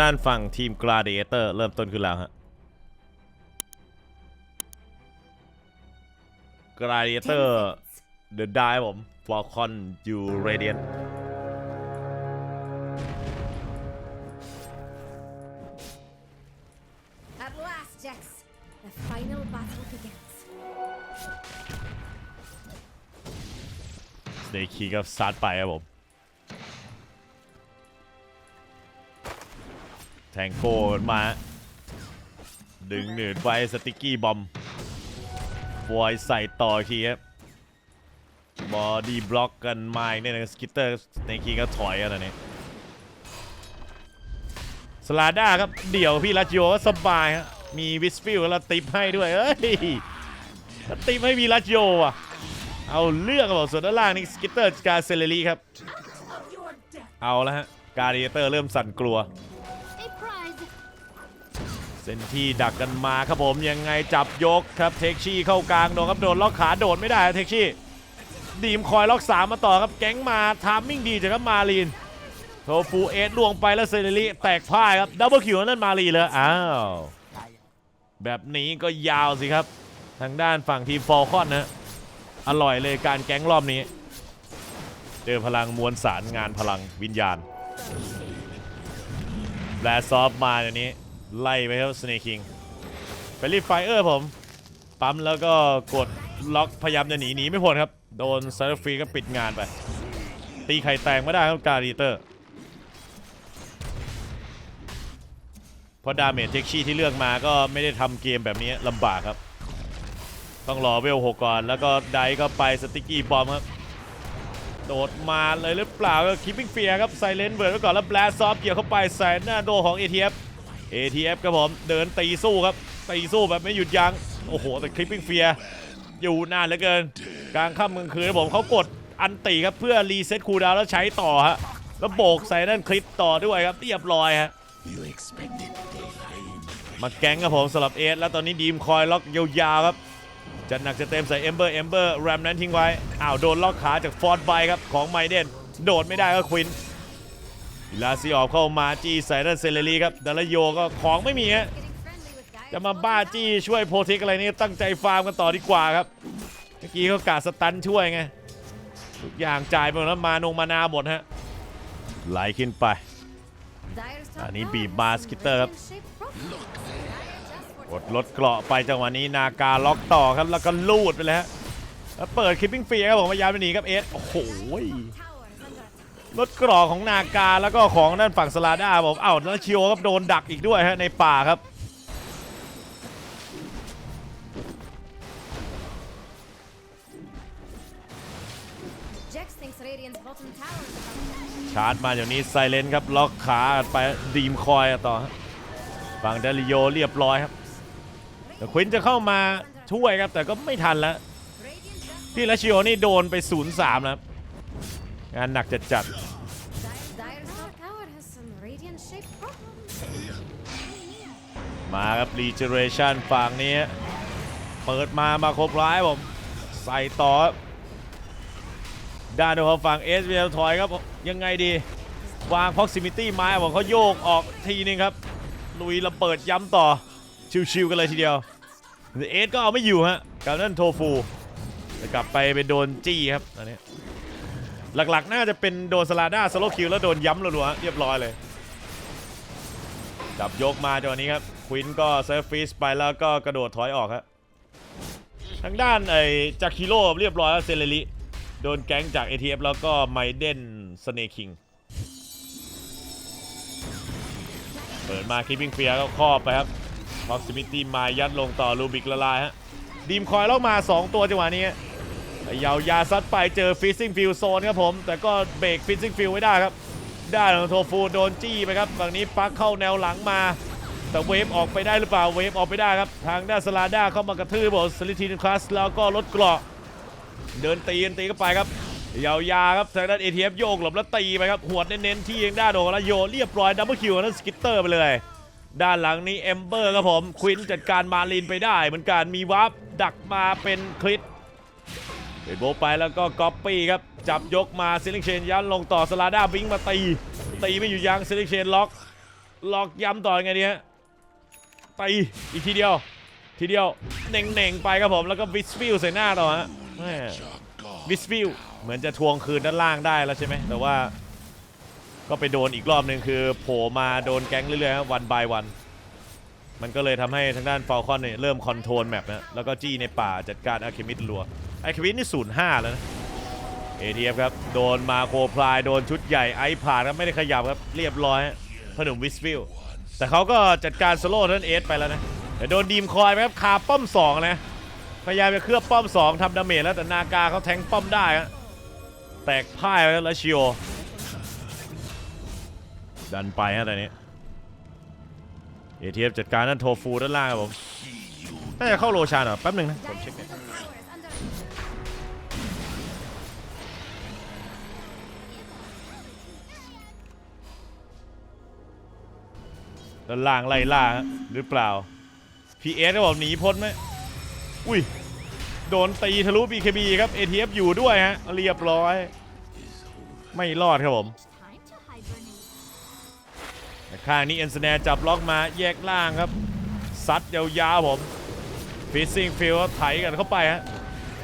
ด้านฝั่งทีม Gladiator เริ่มต้นขึ้นแล้วฮะ Gladiator The Die ผม Falcon อยู่ Radiant At last, Jax, the final battle begins. Snake Key ก็ซัดไปครับผม แทงโก้มา ดึงหนืดไว้สติกกี้บอมบอยใส่ต่อทีครับบอดี้บล็อกกันมาเนี่ยนะสกิตเตอร์ในคีก็ถอยกันตอนนี้สลาด้าครับ เดี่ยวพี่ลัชโยสบายฮะมีวิสฟิลแล้วติปให้ด้วย เอ้ยติปให้มีลัชโยอะ เอาเลือกครับผมส่วนด้านล่างนี่สกิตเตอร์กาเซเลรีครับ เอาแล้วฮะ การเดเตอร์เริ่มสั่นกลัว เซนที่ดักกันมาครับผมยังไงจับยกครับเทคชี่เข้ากลางโดนครับโดนล็อกขาโดดไม่ได้ครับเทคชี่ดีมคอยล็อกสามมาต่อครับแก๊งมาทามมิ่งดีจากครับมาลีนโทฟูเอสลวงไปแล้วเซเรลีแตกพ่ายครับดับเบิลคิวนั่นมาลีเลยอ้าวแบบนี้ก็ยาวสิครับ ทางด้านฝั่งทีมฟอลคอนนะอร่อยเลยการแก๊งรอบนี้ เจอพลังมวลสารงานพลังวิญญาณแบลซอฟมาเดี๋ยวนี้ ไล่ไปครับสเนคิงไปรีบไฟเออร์ผม ปั๊มแล้วก็กดล็อกพยายามจะหนีหนีไม่พ้นครับ โดนไซร์ฟรีก็ปิดงานไป ตีไข่แตกไม่ได้ครับการีเตอร์เพราะดาเมจเทคชี่ที่เลือกมาก็ไม่ได้ทำเกมแบบนี้ลำบากครับ ต้องรอเวลหกก่อน แล้วก็ไดก็ไปสติกกี้บอมครับ โดดมาเลยหรือเปล่าก็คิปปิ้งเฟียครับไซเลนเบิร์ดไว้ก่อนแล้วแบลซอฟเกี่ยวเข้าไปใส่หน้าโดของ ATF ATF ครับผมเดินตีสู้ครับตีสู้แบบไม่หยุดยัง้งโอ้โหแต่คลิปปิ้งเฟียอยู่นานเหลือเกิน กลางค่ำกลางคืนครับผมเขากดอันตีครับเพื่อรีเซ็ตคูลดาวน์แล้วใช้ต่อฮะแล้วโบกใส่นั่นคลิปต่อด้วยครับเรียบร้อยฮะมาแก๊งครับผมสำหรับเอสแล้วตอนนี้ดีมคอยล็อกยาวๆครับจะหนักจะเต็มใส่เอมเบอร์เอมเบอร์แรมนั้นทิ้งไว้อ้าวโดนล็อกขาจากฟอร์ดไบครับของไมเดนโดดไม่ได้ก็ควิน วิลาซิออกเข้ามาจี้ใส่นั่นเซเลรีครับดาลโยก็ของไม่มีฮะจะมาบ้าจี้ช่วยโพเทคอะไรนี่ตั้งใจฟาร์มกันต่อดีกว่าครับ เมื่อกี้เขากาสตันช่วยไงทุกอย่างจ่ายไปหมดแล้วมานงมานาหมดฮะไหลขึ้นไป อันนี้บีบ has มาสกิเตอร์ครับกดลดเกราะไปจังหวะนี้นาการล็อกต่อครับแล้วก็ลูดไปเลยฮะแล้วเปิดคลิปปิ้งฟรีครับผมพยายามจะหนีครับเอสโอ้โห tower is under attack. ลดเกราะของนาการแล้วก็ของด้านฝั่งสลาด้าผมเอ้าแล้วชิโอครับโดนดักอีกด้วยฮะในป่าครับ ชาร์จมาเดี๋ยวนี้ไซเลนครับ ล็อกขาไปดีมคอยต่อฝั่งเดลิโยเรียบร้อยครับแต่ควินจะเข้ามาช่วยครับ แต่ก็ไม่ทันแล้ว Radiant just พี่ลัชิโอนี่โดนไป 0-3แล้ว งานหนักจัดจัด Dire- Dire's top tower has some radiant shaped problems. ๆมาครับรีเจเรชันฝั่งนี้ เปิดมามาครบร้ายผม ใส่ต่อครับด้านของฝั่งเอสเวลถอยครับ ยังไงดี วาง proximity ไม้ผมเขาโยกออกทีนึงครับ ลุยระเบิดย้ำต่อ ชิวๆกันเลยทีเดียวเอสก็เอาไม่อยู่ฮะกับนั่นโทฟูจะกลับไปเป็นโดนจี้ครับอันนี้ หลักๆ น่าจะเป็นโดนสลาด้าสโลคิวแล้วโดนย้ำรัวๆเรียบร้อยเลย จับยกมาจังหวะนี้ครับควินก็เซฟฟิสไปแล้วก็กระโดดถอยออกครับทางด้านไอ้จากคิโร่เรียบร้อยแล้วเซเลริโดนแก๊งจาก ATF แล้วก็ไมเดนสเนคิงเปิดมาคิปปิ้งเฟียก็ครอบไปครับ proximity มายัดลงต่อลูบิกละลายฮะดีมคอยลอกมา 2 ตัวจังหวะนี้ ยาวยาซัดไปเจอฟิซซิ่งฟิลโซนครับผม แต่ก็เบรกฟิซซิ่งฟิลไว้ได้ครับด้านของโทฟูโดนจี้ไปครับฝั่งนี้ปักเข้าแนวหลังมา แต่เวฟออกไปได้หรือเปล่าเวฟออกไปได้ครับ ทางด้านสลาด้าเข้ามากระทืบบอสลิทินคลาสแล้วก็ลดเกราะเดินตีนตีเข้าไปครับยาวๆครับทางด้าน ATF โยกหลบแล้วตีไปครับหวดเน้นๆที่ยังด้านโดนแล้วโยเรียบร้อยดับเบิลคิวนั้นสกิตเตอร์ไปเลย ด้านหลังนี้เอมเบอร์ครับผมควินจัดการมาลินไปได้ เหมือนกันมีวาร์ปดักมาเป็นคลิป เปิดโบไปแล้วก็ก๊อปปี้ครับ จับยกมาซิลิเชนยันลงต่อสลาด้าบิงมาตี ตีไม่อยู่ยังซิลิเชนล็อกหลอกย้ำต่อยังไงดีฮะตีอีกทีเดียว ทีเดียวเน่งๆไปครับผมแล้วก็วิสฟิลใส่หน้าต่อฮะวิสฟิลเหมือนจะทวงคืนด้านล่างได้แล้วใช่ไหมแต่ว่าก็ไปโดนอีกรอบหนึ่งคือโผล่มาโดนแก๊งเรื่อยๆวันบายวัน มันก็เลยทำให้ทางด้านฟอลคอนเนี่ยเริ่มคอนโทรลแมปนะแล้วก็จี้ในป่าจัดการอาร์เคมิดรัว ไอคมิดนี่ศูนย์ห้าแล้วนะ ATF ครับ โดนมาโคพลาย โดนชุดใหญ่ไอผ่านครับไม่ได้ขยับครับ เรียบร้อยฮะพนุ่มวิสฟิลแต่เขาก็จัดการสโลว์ท่านเอสไปแล้วนะแต่โดนดีมคอยไหมครับคาป้อมสองนะพยายามจะเคลือบป้อมสองทำดาเมจแล้วแต่นากาเขาแทงป้อมได้ฮะแตกพ่ายแล้วชิโอดันไปฮะตอนนี้ ATF จัดการนั่นโทฟูด้านล่างครับผมน่าจะเข้าโลชานหรอแป๊บหนึ่งนะผมเช็คหน่อย ด้านล่างไล่ล่าหรือเปล่า PS ก็บอกหนีพ้นไหมอุ้ย โดนตีทะลุ BKB ครับ ATF อยู่ด้วยฮะ เรียบร้อย ไม่รอดครับผมข้างนี้เอ็นสแนจับล็อกมาแยกล่างครับ ซัดยาวๆผมฟิซซิ่งฟิลไถกันเข้าไปฮะ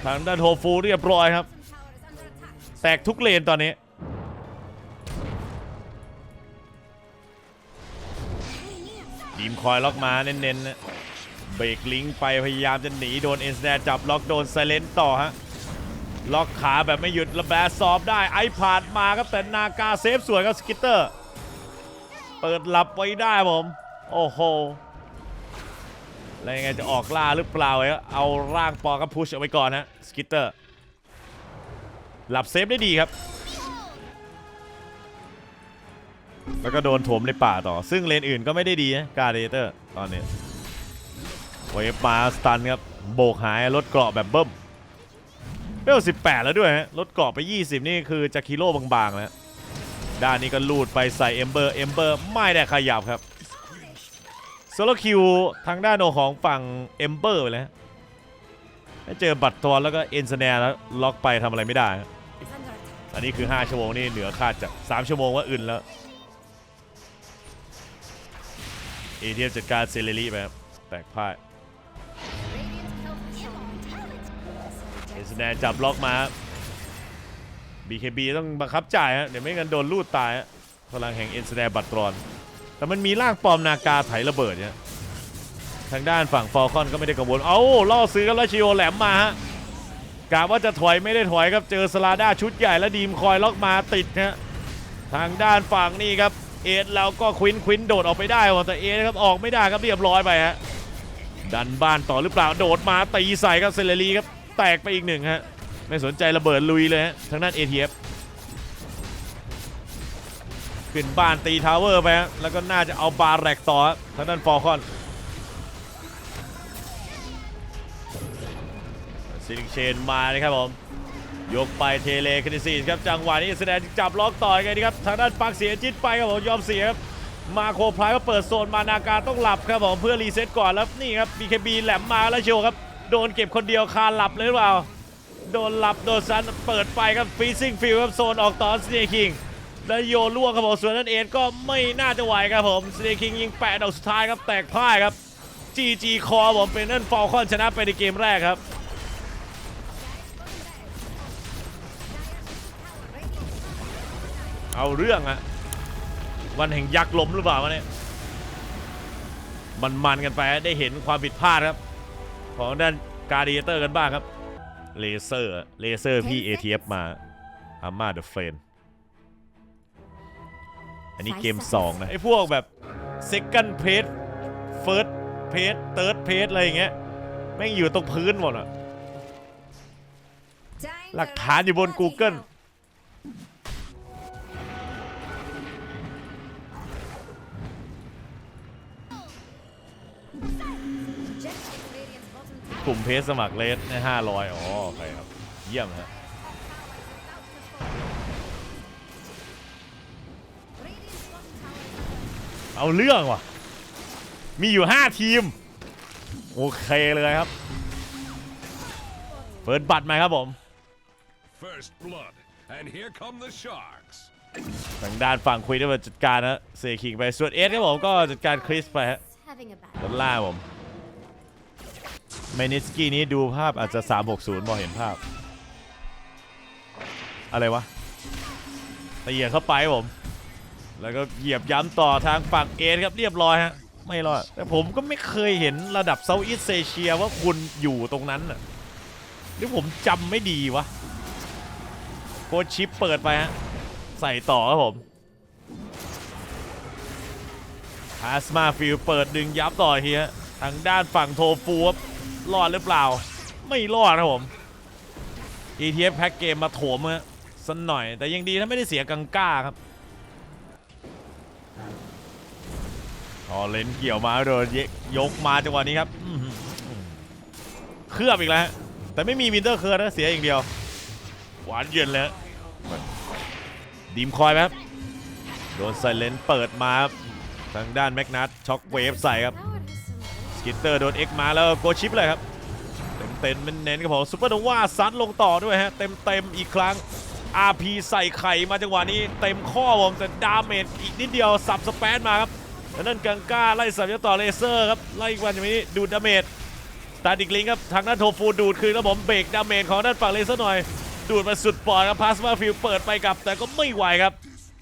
ทางด้านโฮฟูเรียบร้อยครับ แตกทุกเลนตอนนี้ ทีมคอยล็อกมาเน้นๆนะเบรกลิงก์ไปพยายามจะหนีโดนเอ็นสแนจับล็อกโดนไซเลนต่อฮะล็อกขาแบบไม่หยุดระแบสอบได้ไอพาดมาครับแต่นากาเซฟสวยครับสกิตเตอร์ เปิดหลับไว้ได้ผม โอ้โหแล้วยังไงจะออกล่าหรือเปล่าเอ้เอาร่างปอกับพุชเอาไว้ก่อนฮะสกิตเตอร์ หลับเซฟได้ดีครับ แล้วก็โดนโถมในป่าต่อ ซึ่งเลนอื่นก็ไม่ได้ดีนะกาเดเตอร์ตอนนี้เวฟมาสตันครับ โบกหายลดเกราะแบบเบิ้มเวล18แล้วด้วยฮะลดเกราะไป 20 นี่คือจะคิโลบางๆแล้วด้านนี้ก็ลูดไปใส่เอมเบอร์เอมเบอร์ไม่ได้ขยับครับโซโลคิวทางด้านโอของฝั่งเอมเบอร์ไปแล้วเจอบัตรตัวแล้วก็เอ็นสแนร์แล้วล็อกไปทำอะไรไม่ได้ อันนี้คือ 5 ชั่วโมงนี่เหนือคาดจาก 3 ชั่วโมงว่าอื่นแล้ว เอเทียจัดการเซเลรีไปครับ แตกพ่ายเอสแนจับล็อกมา BKB ต้องบังคับจ่ายฮะ เดี๋ยวไม่งั้นโดนลูดตายฮะพลังแห่งเอ็นสแนบัตรรอน แต่มันมีร่างปลอมนากาไถระเบิดเนี่ยทางด้านฝั่งฟอลคอนก็ไม่ได้กังวล เอ้าล่อซื้อกับราชิโอแหลมมาฮะกะว่าจะถอยไม่ได้ถอยครับ เจอสลาด้าชุดใหญ่และดีมคอยล็อกมาติดฮะ ทางด้านฝั่งนี่ครับ เอ็ดเราก็ควินควินโดดออกไปได้ว่ะแต่เอ็ดครับออกไม่ได้ครับเรียบร้อยไปฮะดันบ้านต่อหรือเปล่าโดดมาตีใส่ครับเซเลรีครับแตกไปอีกหนึ่งฮะไม่สนใจระเบิดลุยเลยฮะทางด้าน ATF ขึ้นบ้านตีทาวเวอร์ไปฮะแล้วก็น่าจะเอาบาร์แรกต่อทางด้านฟอร์คอนซิลิงเชนมาเลยครับผม ยกไปเทเลคนิซีสครับจังหวะนี้แสดงจับล็อกต่อยไงดีครับทางด้านปักเสียจิตไปครับผมยอมเสียครับมาโคพลายก็เปิดโซนมานาการต้องหลับครับผมเพื่อรีเซ็ตก่อนแล้วนี่ครับ BKB แหลมมาแล้วโชว์ครับ โดนเก็บคนเดียวคาหลับเลยหรือเปล่า โดนหลับโดนซันเปิดไปครับฟีซิ่งฟิลครับโซนออกต่อสเนคิงแล้วโยนล่วงครับผมส่วนนั้นเอ็นก็ไม่น่าจะไหวครับผมสเนคิงยิงแปะดอกสุดท้ายครับแตกพ่ายครับ GG คอผมเป็นนั่นฟอลคอนชนะไปในเกมแรกครับ เอาเรื่องอะวันแห่งยักษ์ล้มหรือเปล่าวะเนี่ยมันมันๆกันไปได้เห็นความผิดพลาดครับ ของด้านการ์ดิเตอร์กันบ้างครับเลเซอร์เลเซอร์พี่ ATF มาอาม่าเดอะเฟรนอันนี้เกม 2 นะ ไอ้พวกแบบ second page first page third page อะไรอย่างเงี้ยแม่งอยู่ตรงพื้นหมดอะ Time หลัก to ฐานอยู่บน rest Google กลุ่มเพจสมัครเลสใน500อ๋อโอเคครับ เยี่ยมฮะ Radiant's bottom tower is เอาเรื่องว่ะ มีอยู่ 5 ทีม โอเคเลยครับ เปิดบัตรมาครับผม First blood, and here come the sharks. ทางด้านฝั่งคุยได้มาจัดการนะเซคิงไปส่วนเอสครับผมก็จัดการคริสไปฮะ Having a bad ด้านล่างผม เมนิสกี้นี้ดูภาพอาจจะ 360มองเห็นภาพ อะไรวะตีเหยียบเข้าไปผม แล้วก็เหยียบย้ำต่อทางฝั่งเอครับเรียบร้อยฮะ ไม่รอด แต่ผมก็ไม่เคยเห็นระดับเซาท์อีสเอเชียว่าคุณอยู่ตรงนั้นน่ะหรือผมจำไม่ดีวะ โคชชิปเปิดไปฮะ ใส่ต่อครับผมพาสมาฟิลเปิดดึงยับต่อเฮียทางด้านฝั่งโทฟูครับ รอดหรือเปล่า ไม่รอดนะครับผม ETF แพ็กเกมมาโถมฮะสักหน่อย แต่ยังดีถ้าไม่ได้เสียกังก้าครับพอเลนเกี่ยวมาโดนยกมาจังหวะนี้ครับเคลือบอีกแล้ว แต่ไม่มีวินเตอร์เคิร์ดนะเสียอย่างเดียว หวานเย็นเลยดีมคอยครับโดนไซเลนเปิดมาครับทางด้านแมกนัทช็อกเวฟใส่ครับ กิตเตอร์โดนเอ็กมาแล้วโกชิปเลยครับ เต็มเต็มเน้นๆครับผมซุปเปอร์โนวาซัดลงต่อด้วยฮะ เต็มเต็มอีกครั้ง RP ใส่ไข่มาจังหวะนี้เต็มข้อผมแต่ดาเมจอีกนิดเดียวสับสเปนมาครับแล้วนั่นกังก้าไล่สับยศต่อเลเซอร์ครับไล่อีกวันอย่างนี้ดูดดาเมจสตาร์ดิกลิงครับทางด้านโทฟูดูดคืนครับผมเบรกดาเมจของด้านฝั่งเลเซอร์หน่อย ดูดมาสุดปอดครับพาสมาฟิลเปิดไปกับ แต่ก็ไม่ไหวครับ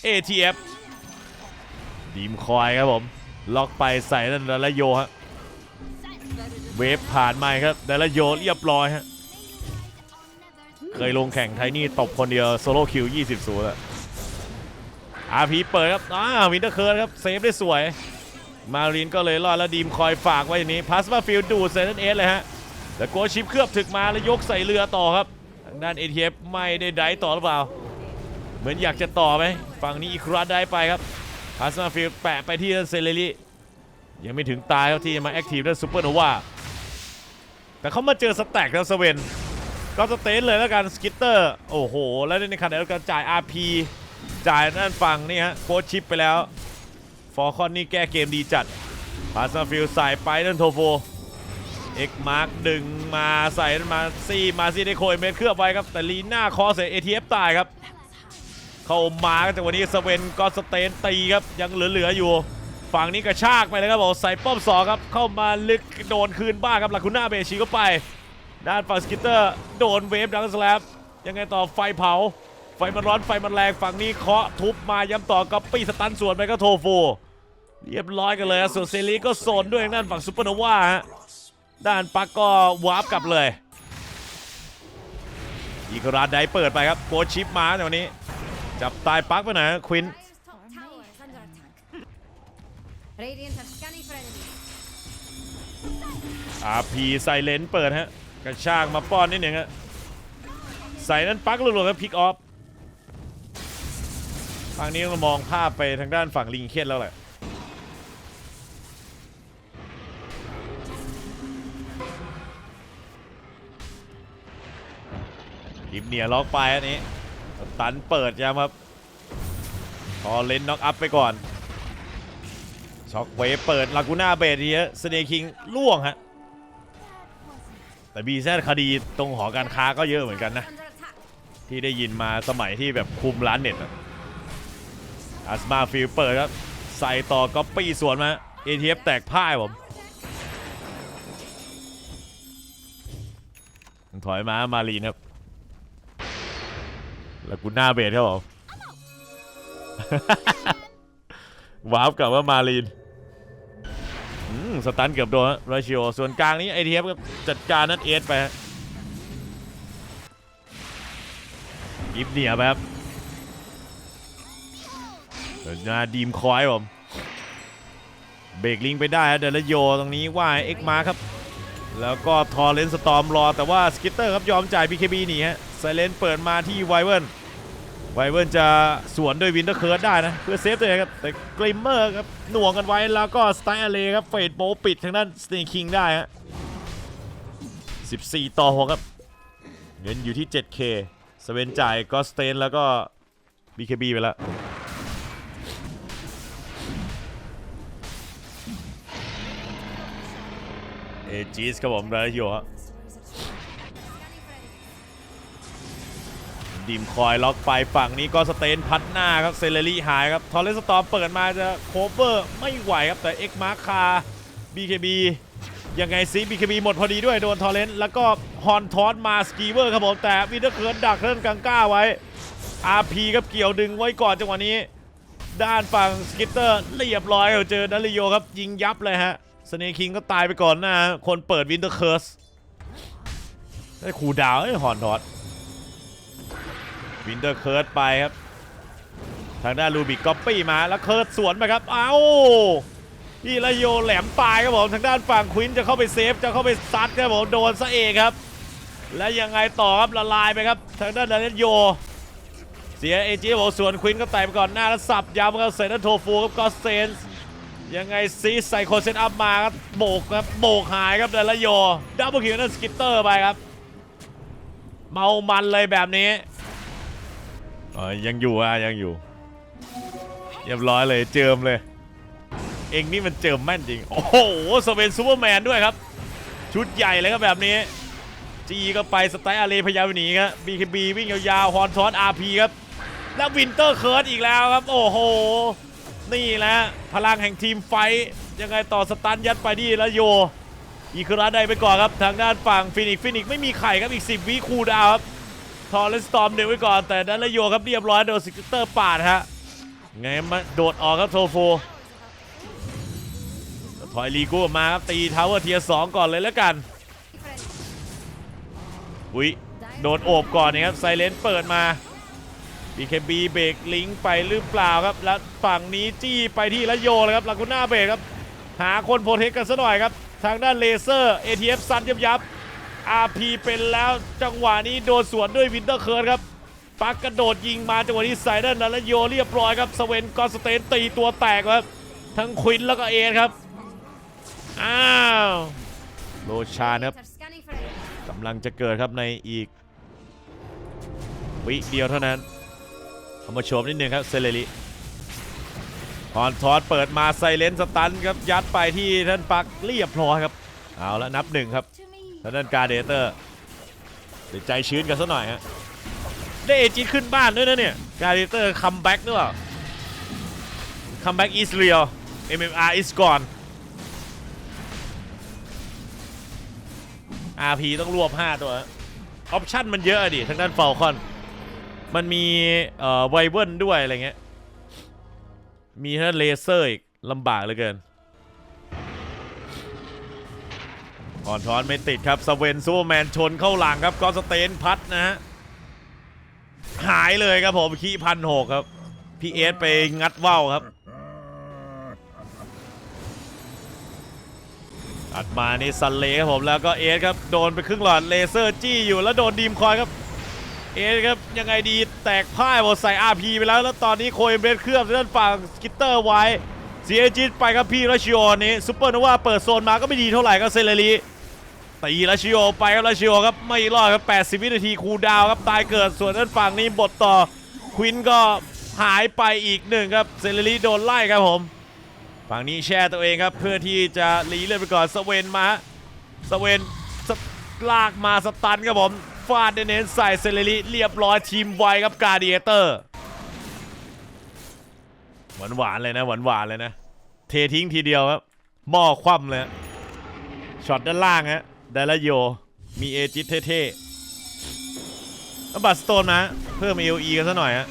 ATF ดีมคอยครับผม ล็อกไปใส่นั่นแล้วโยฮะ เวฟผ่านมาครับแต่ละโยเรียบร้อยฮะเคยลงแข่งไทนี่ตบคนเดียวโซโล่คิว 20 0อะอาพีเปิดครับอ้าวินเตอร์เคิร์ดครับเซฟได้สวย มารินก็เลยรอดแล้วดีมคอยฝากไว้อย่างนี้พาสมาฟิลดูดเซนเอสเลยฮะแล้วโกชิปเคลือบถึกมาแล้วยกใส่เรือต่อครับทางด้าน ATF ไม่ได้ไดต่อหรือเปล่า เหมือนอยากจะต่อไหมฝั่งนี้อีกคราได้ไปครับพาสมาฟิลแปะไปที่เซเลรี่ ยังไม่ถึงตายครับที่จะมาแอคทีฟด้านซูเปอร์โนวาแต่เขามาเจอสแต็กแล้วสเวนก็สเตนเลยแล้วกันสกิตเตอร์โอ้โห แล้วในขณะเดียวกันจ่าย RP จ่ายนั่นฝั่งนี่ฮะโคชชิปไปแล้วฟอร์คอนนี่แก้เกมดีจัดพาสมาฟิลใส่ไปนั่นโทโฟเอ็กมาร์กดึงมาใส่มาซี่มาซี่ได้โคยเมทเคลือบไว้ครับ แต่ลีน่าคอเสีย ATF ตายครับ เข้ามาแต่วันนี้สเวนก็สเตนตีครับ ยังเหลือ ๆ อยู่ ฝั่งนี้กระชากไปเลยครับผมใส่ป้อมสองครับเข้ามาลึกโดนคืนบ้างครับลาคุน่าเบชีก็ไป ด้านฝั่งสกิตเตอร์โดนเวฟดังสแลบยังไงต่อไฟเผา ไฟมันร้อนไฟมันแรงฝั่งนี้เคาะทุบมาย้ำต่อกับปีสตันส่วนไปก็โทฟูเรียบร้อยกันเลยส่วนเซรีก็โซนด้วยด้านฝั่งซูเปอร์โนวาฮะด้านปักก็วาร์ปกลับเลยอีกราดไดเปิดไปครับโกชิปมาในวันนี้ จับตายปักไปไหนควิน attack. Radiant are scanning for enemies. RP ใส่เลนเปิดฮะกระชากมาป้อนนิดหนึ่งฮะใส่นั้นปักหลุดๆแล้วพลิกออฟฝั่งนี้ต้องมองภาพไปทางด้านฝั่งลิงเคนแล้วแหละอิมเนียล็อกไปอันนี้ตันเปิดยามครับพอเลนน็อกอัพไปก่อน ช็อกเวฟเปิดลากูน่าเบดทีฮะสเนคิงล่วงฮะ แต่บีแซคดีตรงหอการค้าก็เยอะเหมือนกันนะ ที่ได้ยินมาสมัยที่แบบคุมร้านเน็ตอะอัสมาฟิลเปิดครับใส่ต่อก๊อปปี้สวนมา ATF แตกพ่ายผม ถอยมามารีนครับล้วกูน้าเบสครับผม วาร์ปกลับว่ามารีนสตันเกือบโดนราชิโอส่วนกลางนี้ ATF ก็จัดการนัดเอสไปฮะยิบเหนียบบเดี๋ยวนาดีมคอยผม เบรกลิงไปได้เดลโยตรงนี้ว่าเอ็กมาครับ แล้วก็ทอร์เรนสตอมรอ แต่ว่าสกิตเตอร์ครับยอมจ่าย BKB หนีฮะไซเลนเปิดมาที่ไวเวิร์น ไวเวิร์นจะสวนด้วยวินเตอร์เคิร์ดได้นะ เพื่อเซฟตัวเองครับ แต่กริมเมอร์ครับหน่วงกันไว้แล้วก็สไตล์เลครับ เฟดโบปิดทางด้านสเนคิงได้ฮะ14 ต่อ 6 ครับ เงินอยู่ที่ 7K สเวนจ่ายก็สเตนแล้วก็ BKB ไปแล้วเอจีสครับผมรายอยู่ฮะ ดีมคอยล็อกไปฝั่งนี้ก็สเตนพัดหน้าครับเซเลรี่หายครับทอร์เรสตอมเปิดมาจะโคเวอร์ไม่ไหวครับแต่เอ็กมาคา BKB ยังไงซิ BKB หมดพอดีด้วยโดนทอร์เรนแล้วก็ฮอนทอสมาสกีเวอร์ครับผมแต่วินเทอร์เคิร์นดักเรื่องกังก้าไว้ RP ครับเกี่ยวดึงไว้ก่อนจังหวะนี้ ด้านฝั่งสกิตเตอร์เรียบร้อยเจอนาริโยครับยิงยับเลยฮะสเนคิงก็ตายไปก่อนหน้าคนเปิดวินเทอร์เคิร์สได้คูดาวไอ้ฮอนทอส วินเตอร์เคิร์ดไปครับ ทางด้านลูบิกก๊อปปี้มาแล้วเคิร์ดสวนไปครับ เอ้าพี่ละโยแหลมปลายครับผมทางด้านฝั่งควินจะเข้าไปเซฟจะเข้าไปซัดครับผมโดนซะเองครับ และยังไงต่อครับละลายไปครับ ทางด้านดานโย เสียเอจีบอกสวนควินก็ไต่ไปก่อนหน้าแล้วสับยาวครับเซนต์โทฟูครับก็เซนส์ยังไงซีใส่โคเซนอัพมาครับโบกครับโบกหายครับดานโยดับเบิลคิวนั่นสกิตเตอร์ไปครับ เมามันเลยแบบนี้ อ๋อยังอยู่อะยังอยู่เรียบร้อยเลยเจิมเลย เองนี่มันเจิมแม่นจริง โอ้โหสเวนซูเปอร์แมนด้วยครับ ชุดใหญ่เลยครับแบบนี้จีก็ไปสไตล์อารีพยายามหนีครับ BKB วิ่งยาวๆฮอนทอน RP ครับ แล้ววินเตอร์เคิร์ดอีกแล้วครับ โอ้โห นี่แหละพลังแห่งทีมไฟยังไงต่อสตันยัดไปที่แล้วโยอีคุระได้ไปก่อนครับ ทางด้านฝั่งฟินิกฟินิกไม่มีไข่ครับอีก 10วิคูดาวครับ ทอร์เรนสตอมเดี๋ยวไว้ก่อนแต่ดันละโยครับเรียบร้อยโดนซิกเตอร์ปาดฮะไงมาโดดออกครับโทโฟถอยลีกูออกมาครับตีทาวเวอร์เทียสองก่อนเลยแล้วกันอุ้ยโดนโอบก่อนนะครับไซเลนเปิดมา BKB เบรกลิงก์ไปหรือเปล่าครับ แล้วฝั่งนี้จี้ไปที่ละโยเลยครับลากูน่าเบรกครับ หาคนโปรเทคกันซะหน่อยครับ ทางด้านเลเซอร์ ATF ซันยับยับ RP เป็นแล้วจังหวะนี้โดนสวนด้วยวินเตอร์เคิร์ครับปักกระโดดยิงมาจังหวะนี้ใส่ด้านนั้นแล้วโยเรียบร้อยครับสเวนกอนสเตนตีตัวแตกครับ ทั้งควินแล้วก็เอครับ อ้าวโลชานครับกำลังจะเกิดครับในอีก วิเดียวเท่านั้นเอามาโชมนิดนึงครับเซเลริฮอนทอสเปิดมาไซเลนสตันครับยัดไปที่ท่านปักเรียบร้อยครับ เอาแล้วนับหนึ่งครับ To me. ทางด้านการเดเตอร์เดี๋ยวใจชื้นกันซะหน่อยฮะได้เอจีขึ้นบ้านด้วยนะเนี่ยการเดเตอร์คัมแบ็กด้วยคัมแบ็กอิสเรียล MMR is gone RP ต้องรวบ 5 ตัวออปชั่นมันเยอะอะดิทางด้านฟลคอน มันมีเอ่อไวเวิร์นด้วยอะไรเงี้ย มีทั้งเลเซอร์อีกลำบากเหลือเกิน อ่อนทอนไม่ติดครับสเวนซูเปอร์แมนชนเข้าหลังครับกอนสเตนพัดนะฮะหายเลยครับผมขี้พันหกครับพี่เอสไปงัดว่าวครับอัดมานี่ซันเลครับผมแล้วก็เอสครับโดนไปครึ่งหลอดเลเซอร์จี้อยู่แล้วโดนดีมคอยครับเอสครับยังไงดีแตกพ่ายหมดใส่ RP ไปแล้ว แล้วตอนนี้โคเอมเบรสเคลือบด้านฝั่งสกิตเตอร์ไว้เสียจิตไปครับพี่ราชิโอนี้ซูเปอร์นว่าเปิดโซนมาก็ไม่ดีเท่าไหร่ก็เซเลรี ตีราชิโอไปครับราชิโอครับไม่รอดครับ 80 วินาทีคูดาวครับตายเกิดส่วนด้านฝั่งนี้บทต่อควินก็หายไปอีกหนึ่งครับเซเลรีโดนไล่ครับผมฝั่งนี้แช่ตัวเองครับเพื่อที่จะรีเลือดไปก่อนสเวนมาสเวนสลากมาสตันครับผมฟาดเน้นใส่เซเลรีเรียบร้อยทีมไวครับกาเดียเตอร์หวานหวานๆเลยนะหวานหวานๆเลยนะ เททิ้งทีเดียวครับหม้อคว่ำเลยฮะช็อตด้านล่างฮะ ไดละโย มีเอจิตเท่ๆแล้วบัตสโตนมาเพิ่ม AOE กันซะหน่อยฮะ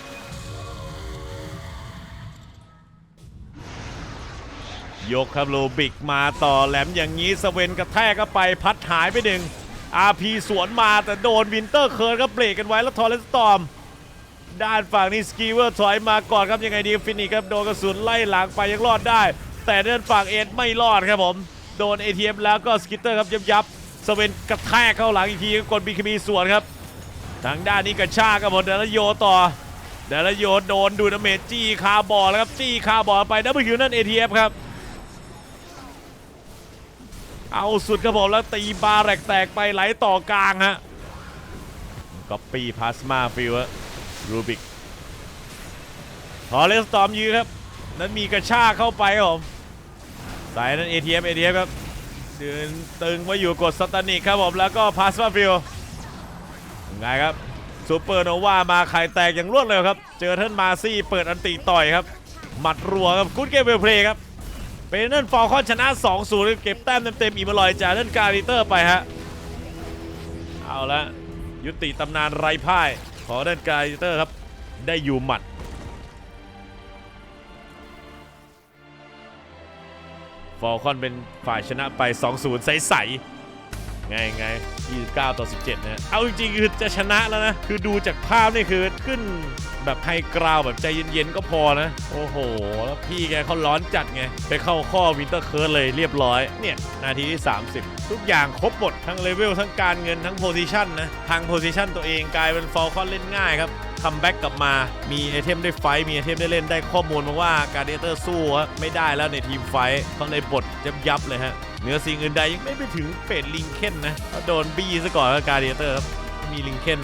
ยกครับโลบิกมาต่อแหลมอย่างนี้สเวนกระแทกก็ไปพัดหายไปหนึ่ง RP สวนมาแต่โดนวินเตอร์เคิร์ดก็เบรกกันไว้แล้วทอร์เรนสตอมด้านฝั่งนี้สกีเวอร์ถอยมาก่อนครับยังไงดีฟินิกครับโดนกระสุนไล่หลังไปยังรอดได้ แต่ด้านฝั่งเอ็ดไม่รอดครับผม โดน ATM แล้วก็สกิตเตอร์ครับยับยับ สเวนกระแทกเข้าหลังอีกทีก็กดบีคบีสวนครับ ทางด้านนี้กระชากครับผมเดลโยต่อเดลโยโดนดูดาเมจจี้คาบอลแล้วครับจี้คาบอลไปดับเบิลคิวนั่น ATF ครับ เอาสุดครับผมแล้วตีบาแรกแตกไปไหลต่อกลางฮะก๊อปปี้พลาสมาฟิลรูบิกทอร์เรสตอมยืนครับ นั้นมีกระชากเข้าไปครับผมสายนั้น ATM ATF ครับ ดินตึงไว้อยู่กดสตานิกครับผมแล้วก็พาสมาฟิลไงครับซูเปอร์โนวามาไข่แตกอย่างรวดเร็วครับ เจอเท่านมาซี่เปิดอันติต่อยครับ หมัดรัวครับกุดเกมเวลเพลย์ครับเป็นนั่นฟอลคอนชนะ 2-0 เก็บแต้มเต็มๆอีมาลอยจากนั่นการิเตอร์ไปฮะ เอาละยุติตำนานไร้พ่าย ของด้านการิเตอร์ครับ ได้อยู่หมัด อลคอนเป็นฝ่ายชนะไป 2-0 ใสๆไงไง29 ต่อ 17นะฮะเอาจริงๆคือจะชนะแล้วนะ คือดูจากภาพนี่คือขึ้นแบบไฮกราวแบบใจเย็นๆก็พอนะ โอ้โห แล้วพี่แกเขาร้อนจัดไง ไปเข้าข้อวินเตอร์เคิร์เลยเรียบร้อย เนี่ย นาทีที่ 30 ทุกอย่างครบหมดทั้งเลเวลทั้งการเงินทั้งโพซิชันนะทางโพซิชันตัวเองกลายเป็นฟอลคอนเล่นง่ายครับ คัมแบ็กกลับมา มีไอเทมได้ไฟมีไอเทมได้เล่นได้ข้อมูลมาว่าการเดเตอร์สู้ไม่ได้แล้วในทีมไฟเขาเลยบทยับยับเลยฮะเหนือสิ่งอื่นใดยังไม่ไปถึงเฟดลิงเคนนะโดนบี้ซะก่อนกับการเดเตอร์ครับมีลิงเคน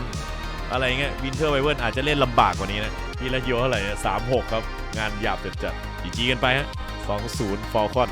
อะไรเงี้ยวินเทอร์ไวเวิร์อาจจะเล่นลำบากกว่านี้นะพีละโยเท่าไหร่สามหกครับ งานหยาบจัดๆจีจีกันไปฮะสองศูนย์ฟอลคอน